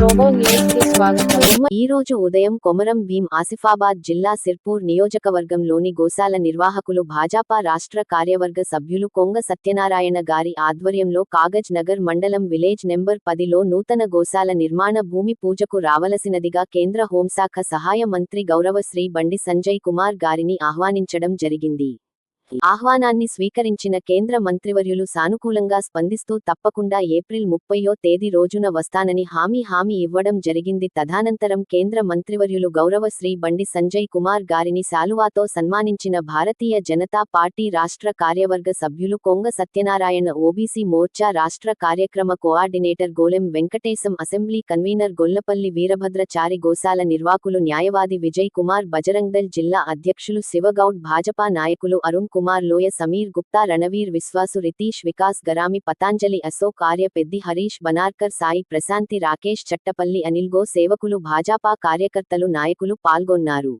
ఈ రోజు ఉదయం కొమరం భీం ఆసిఫాబాద్ జిల్లా సిర్పూర్ నియోజకవర్గంలోని గోశాల నిర్వాహకులు భాజపా రాష్ట్ర కార్యవర్గ సభ్యులు కొంగ సత్యనారాయణ గారి ఆధ్వర్యంలో కాగజ్ నగర్ మండలం విలేజ్ నెంబర్ పదిలో నూతన గోశాల నిర్మాణ భూమి పూజకు రావలసినదిగా కేంద్ర హోంశాఖ సహాయ మంత్రి గౌరవశ్రీ బండి సంజయ్ కుమార్ గారిని ఆహ్వానించడం జరిగింది. ఆహ్వానాన్ని స్వీకరించిన కేంద్ర మంత్రివర్యులు సానుకూలంగా స్పందిస్తూ తప్పకుండా ఏప్రిల్ ముప్పయో తేదీ రోజున వస్తానని హామీ హామీ ఇవ్వడం జరిగింది. తదనంతరం కేంద్ర మంత్రివర్యులు గౌరవ శ్రీ బండి సంజయ్ కుమార్ గారిని శాలువాతో సన్మానించిన భారతీయ జనతా పార్టీ రాష్ట్ర కార్యవర్గ సభ్యులు కొంగ సత్యనారాయణ ఓబీసీ మోర్చా రాష్ట్ర కార్యక్రమ coordinator Golem Venkatesham assembly convener Gollapalli Veerabhadrachari గోశాల నిర్వాకులు న్యాయవాది విజయ్ కుమార్ బజరంగల్ జిల్లా అధ్యక్షులు శివగౌడ్ భాజపా నాయకులు అరుణ్ కుమార్ కుమార్ లోయ సమీర్ గుప్తా రణవీర్ విశ్వాసు రితీష్ వికాస్ గరామి పతాంజలి అశోక్ ఆర్య పెద్ది హరీష్ బనార్కర్ సాయి ప్రశాంతి రాకేష్ చట్టపల్లి అనిల్గో సేవకులు భాజపా కార్యకర్తలు నాయకులు పాల్గొన్నారు.